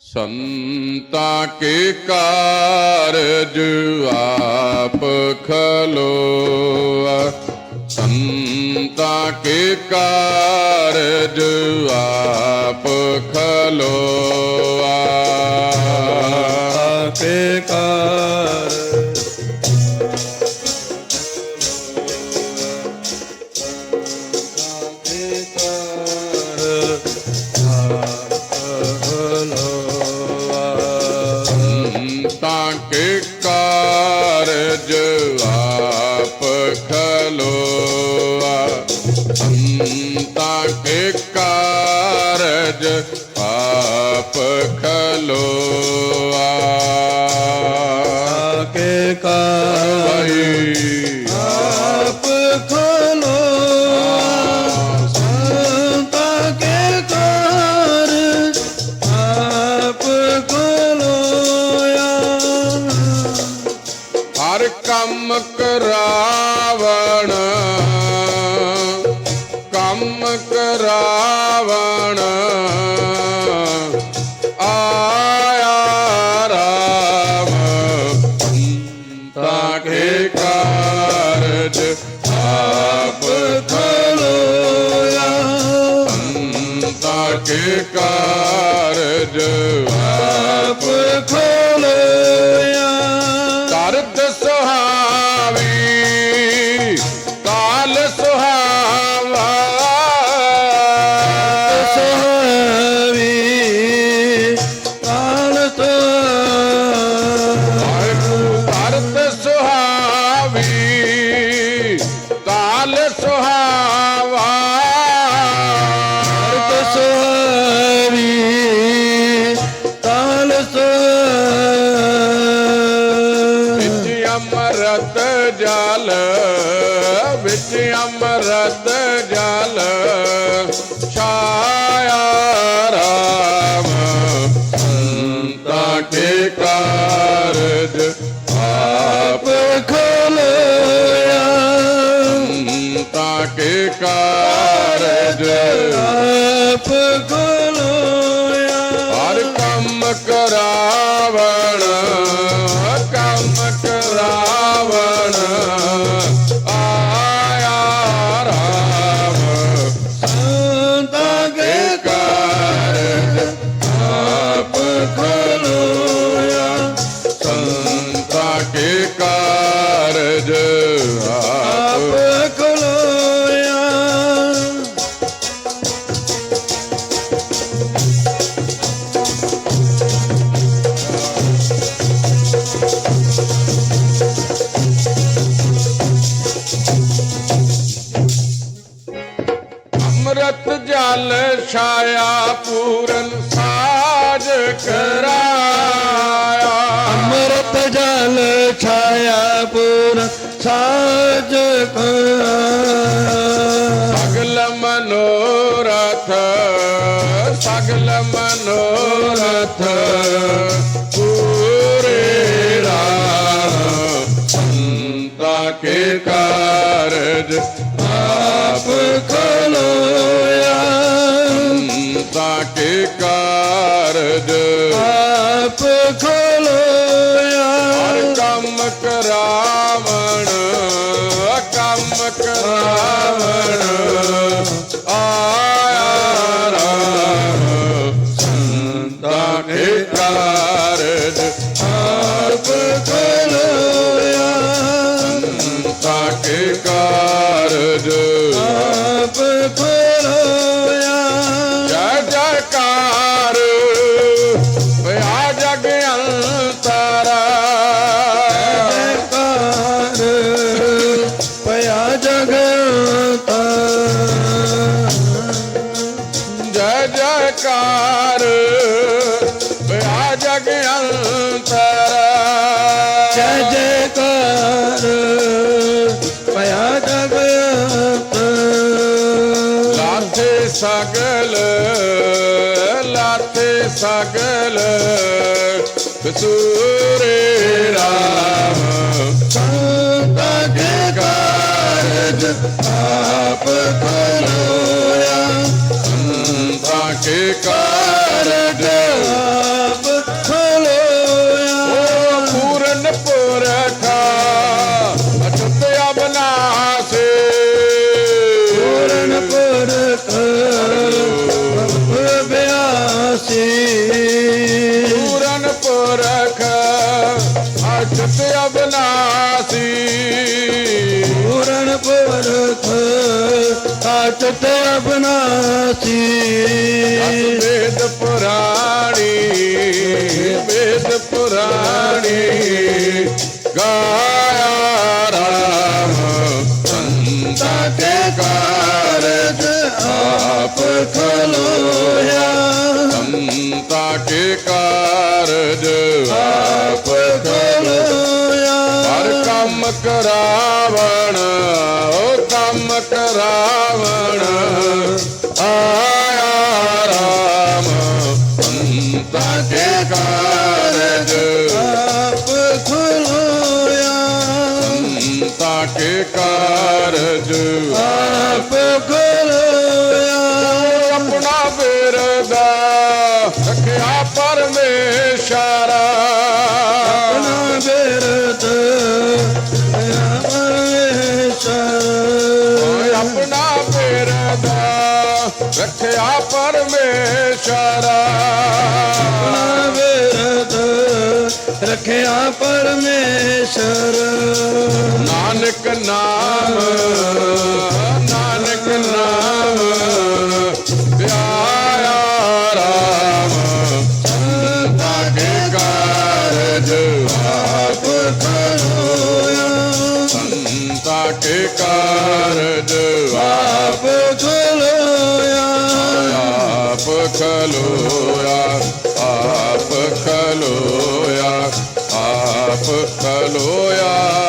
ਸੰਤਾ ਕੇ ਕਾਰਜ ਆਪ ਖਲੋਆ। ਸੰਤਾਂ ਕੇ ਕਾਰਜ ਆਪ ਖਲੋਆ। ਆਪੇ ਕਾਰ ਸੰਤਾਂ ਕੇ ਰਾਵਣ। ਆਇਆ ਰਾਮ। ਤਾਂ ਕਾਰਜ ਆਪ ਖੋਲੋਇਆ। ਤਾਂ ਕਾਰਜ ਆਪ ਖੋਲੋਇਆ। ਕਰਤ ਸੁਹਾਵੀ ਜਲ ਵਿੱਚ ਅਮਰਤ ਜਲ। ਛਾਇਆ ਰਾਮ ਸੰਤਾਂ ਕੇ ਕਾਰਜ ਆਪ ਖੋਲੋਇਆ ਸੰਤਾਂ ਕੇ ਕਾਰਜ ਆਪ ਖੋਲੋਇਆ ਹਰ ਕੰਮ ਕਰਾਵਣ ਅੰਮ੍ਰਿਤ ਜਲ ਛਾਇਆ ਪੂਰਨ ਸਾਜ ਕਰਾਇਆ। ਅੰਮ੍ਰਿਤ ਜਲ ਛਾਇਆ ਪੂਰ ਸਾਜ ਕਾ ਸਗਲ ਮਨੋਰਥ ਸਗਲ ਮਨੋਰਥ ਪੂਰੇ ਰਾਮ। ਸੰਤਾ ਕੇ ਕਾਰਜ ਕੰਮ sagal late sagal sure ram sant ya sant ke karj ya o puran purakha achutya bana se puran purakha ਆਟਤ ਅਬਨਾਸੀ ਵੇਦ ਪੁਰਾਣੀ ਵੇਦ ਪੁਰਾਣੀ। ਗਾਇਆ ਕਰਾਵਣ ਓ ਕੰਮ ਕਰਾਵਣ। ਆਇਆ ਰਾਮ ਸੰਤਾ ਕੇ ਕਾਰਜ। ਆਪ ਖਲੋਇਆ। ਸੰਤਾ ਕੇ ਕਾਰਜ। ਆਪ ਖਲੋਇਆ। ਬਿਰਦ ਰੱਖਿਆ ਪਰਮੇਸ਼ਰ। ਨਾਨਕ ਨਾਮ ਖਲੋਇਆ ਆਪ ਖਲੋਇਆ ਆਪ ਖਲੋਇਆ